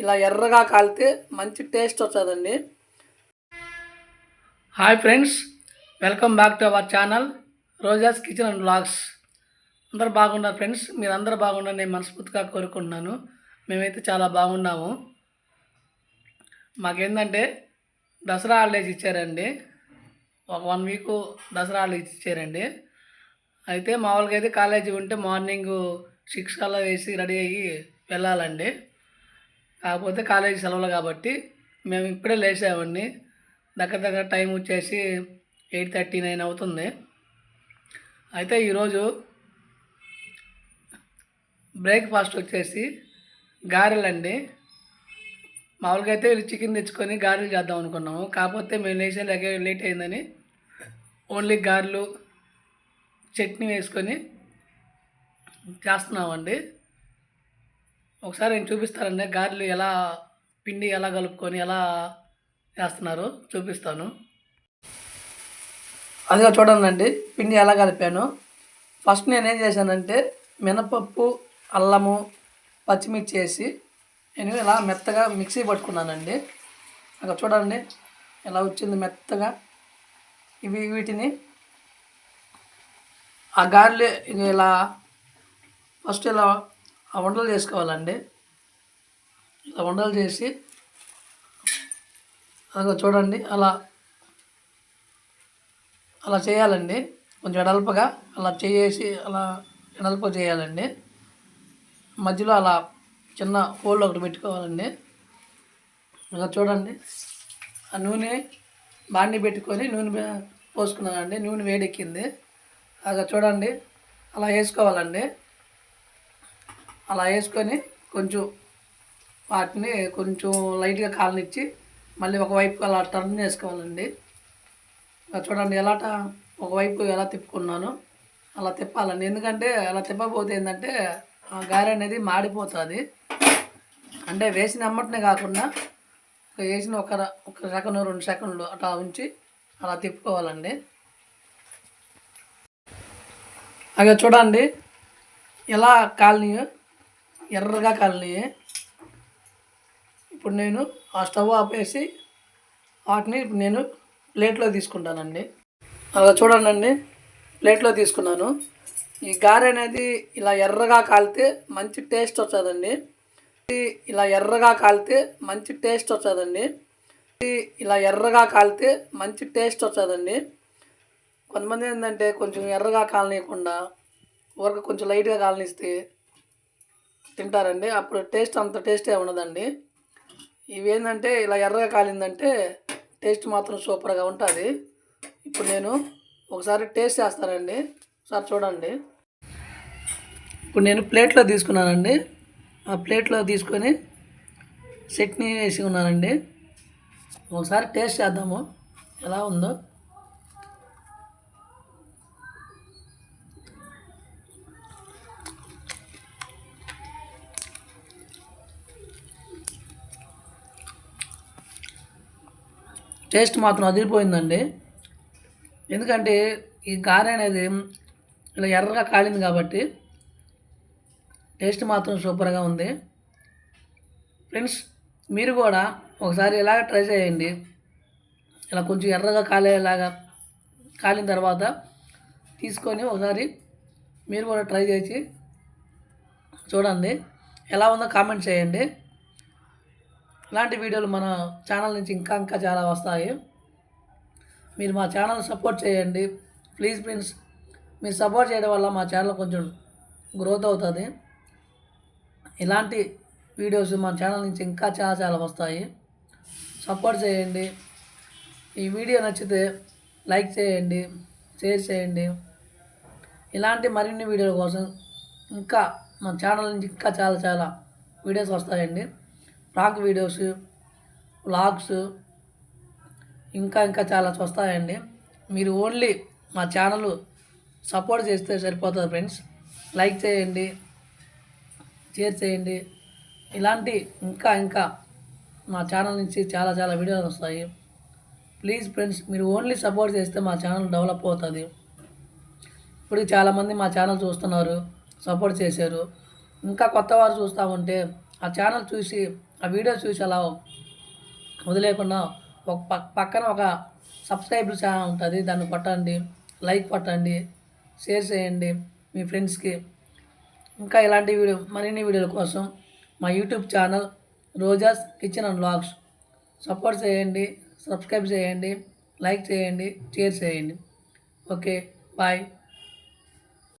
ఇలా ఎర్రగా కాలితే మంచి టేస్ట్ వస్తుందండి. Hi friends welcome back to our channel Roja's kitchen and blogs అందరు బాగున్నారు ఫ్రెండ్స్ మీరు అందరు బాగున్నారు నేను మనస్ఫూర్తిగా కోరుకుంటున్నాను. మేమైతే చాలా బాగున్నాము. మాకేంటంటే దసరా హాలిడేస్ ఇచ్చారండి. ఒక వన్ వీక్ దసరా హాలిడేస్ ఇచ్చారండి. అయితే మామూలుగా అయితే కాలేజీ ఉంటే మార్నింగ్ సిక్స్ కల్లా వేసి రెడీ అయ్యి వెళ్ళాలండి. కాకపోతే కాలేజీ సెలవులు కాబట్టి మేము ఇప్పుడే లేచామండి. దగ్గర దగ్గర టైం వచ్చేసి ఎయిట్ థర్టీ నైన్ అవుతుంది. అయితే ఈరోజు బ్రేక్ఫాస్ట్ వచ్చేసి గారెలండి. మామూలుగా అయితే చికెన్ తెచ్చుకొని గారెలు చేద్దాం అనుకున్నాము. కాకపోతే మేము లేచే లేక లేట్ అయిందని ఓన్లీ గారెలు చట్నీ వేసుకొని చేస్తున్నామండి. ఒకసారి నేను చూపిస్తానండి. గారెలు ఎలా పిండి ఎలా కలుపుకొని ఎలా చేస్తున్నారు చూపిస్తాను. అదిగా చూడండి పిండి ఎలా కలిపాను. ఫస్ట్ నేను ఏం చేశానంటే మినపప్పు అల్లము పచ్చిమిర్చి వేసి నేను ఇలా మెత్తగా మిక్సీ పట్టుకున్నానండి. అక్కడ చూడండి ఎలా వచ్చింది మెత్తగా. ఇవి వీటిని ఆ గారెలు ఇలా ఫస్ట్ ఇలా ఆ వంటలు చేసుకోవాలండి. ఇలా వంటలు చేసి అదిగో చూడండి అలా అలా చేయాలండి. కొంచెం ఎడల్పగా అలా చేసి అలా ఎడల్ప చేయాలండి. మధ్యలో అలా చిన్న హోల్ ఒకటి పెట్టుకోవాలండి. ఇలా చూడండి ఆ నూనె బాండి పెట్టుకొని నూనె పోసుకున్నానండి. నూనె వేడెక్కింది. అలా చూడండి అలా వేసుకోవాలండి. అలా వేసుకొని కొంచెం వాటిని కొంచెం లైట్గా కాలనిచ్చి మళ్ళీ ఒకవైపు అలా టర్న్ చేసుకోవాలండి. చూడండి ఎలా ఒకవైపు ఎలా తిప్పుకున్నాను అలా తిప్పాలండి. ఎందుకంటే అలా తిప్పకపోతే ఏంటంటే ఆ గారె అనేది మాడిపోతుంది. అంటే వేసిన అమ్మటనే కాకుండా వేసిన ఒక ఒక సెకండ్ రెండు సెకండ్లు అట్లా ఉంచి అలా తిప్పుకోవాలండి. అలా చూడండి ఎలా కాలనీయో ఎర్రగా కాలినాయి ఇప్పుడు నేను ఆ స్టవ్ ఆపేసి వాటిని ఇప్పుడు నేను ప్లేట్లో తీసుకుంటానండి. అలా చూడండి ప్లేట్లో తీసుకున్నాను. ఈ గారె అనేది ఇలా ఎర్రగా కాలితే మంచి టేస్ట్ వస్తుందండి ఇలా ఎర్రగా కాలితే మంచి టేస్ట్ వస్తుందండి ఇలా ఎర్రగా కాలితే మంచి టేస్ట్ వస్తుందండి కొంతమంది ఏంటంటే కొంచెం ఎర్రగా కాలనీయకుండా ఊరక కొంచెం లైట్గా కాలనిస్తే తింటారండి. అప్పుడు టేస్ట్ అంత టేస్టే ఉండదండి. ఇవేంటంటే ఇలా ఎర్రగా కాలిందంటే టేస్ట్ మాత్రం సూపర్గా ఉంటుంది. ఇప్పుడు నేను ఒకసారి టేస్ట్ చేస్తానండి. ఒకసారి చూడండి. ఇప్పుడు నేను ప్లేట్లో తీసుకున్నానండి. ఆ ప్లేట్లో తీసుకొని చట్నీ వేసి ఉన్నానండి. ఒకసారి టేస్ట్ చేద్దాము. ఎలా ఉందో. టేస్ట్ మాత్రం అదిరిపోయిందండి. ఎందుకంటే ఈ గారె అనేది ఇలా ఎర్రగా కాలింది కాబట్టి టేస్ట్ మాత్రం సూపర్గా ఉంది. ఫ్రెండ్స్ మీరు కూడా ఒకసారి ఇలాగ ట్రై చేయండి. ఇలా కొంచెం ఎర్రగా కాలేలాగా కాలిన తర్వాత తీసుకొని ఒకసారి మీరు కూడా ట్రై చేసి చూడండి. ఎలా ఉందో కామెంట్ చేయండి. ఇలాంటి వీడియోలు మన ఛానల్ నుంచి ఇంకా ఇంకా చాలా వస్తాయి. మీరు మా ఛానల్ సపోర్ట్ చేయండి. ప్లీజ్ ఫ్రెండ్స్ మీరు సపోర్ట్ చేయడం వల్ల మా ఛానల్ కొంచెం గ్రోత్ అవుతుంది. ఇలాంటి వీడియోస్ మా ఛానల్ నుంచి ఇంకా చాలా చాలా వస్తాయి. సపోర్ట్ చేయండి. ఈ వీడియో నచ్చితే లైక్ చేయండి షేర్ చేయండి. ఇలాంటి మరిన్ని వీడియోల కోసం ఇంకా మన ఛానల్ నుంచి ఇంకా చాలా చాలా వీడియోస్ వస్తాయండి. రాక్ వీడియోస్ వ్లాగ్స్ ఇంకా ఇంకా చాలా చూస్తాయండి మీరు ఓన్లీ మా ఛానల్ సపోర్ట్ చేస్తే సరిపోతుంది ఫ్రెండ్స్. లైక్ చేయండి షేర్ చేయండి. ఇలాంటి ఇంకా ఇంకా మా ఛానల్ నుంచి చాలా చాలా వీడియోలు వస్తాయి. ప్లీజ్ ఫ్రెండ్స్ మీరు ఓన్లీ సపోర్ట్ చేస్తే మా ఛానల్ డెవలప్ అవుతుంది. ఇప్పుడు చాలామంది మా ఛానల్ చూస్తున్నారు సపోర్ట్ చేశారు. ఇంకా కొత్త వారు చూస్తూ ఉంటే ఆ ఛానల్ చూసి ఆ వీడియో చూసి అలా వదిలేకుండా ఒక పక్కన ఒక సబ్స్క్రైబ్ ఛానల్ ఉంటుంది దాన్ని కొట్టండి లైక్ కొట్టండి షేర్ చేయండి మీ ఫ్రెండ్స్కి. ఇంకా ఇలాంటి వీడియో మరిన్ని వీడియోల కోసం మా YouTube channel Roja's kitchen and vlogs. Support చేయండి సబ్స్క్రైబ్ చేయండి లైక్ చేయండి షేర్ చేయండి. Okay bye.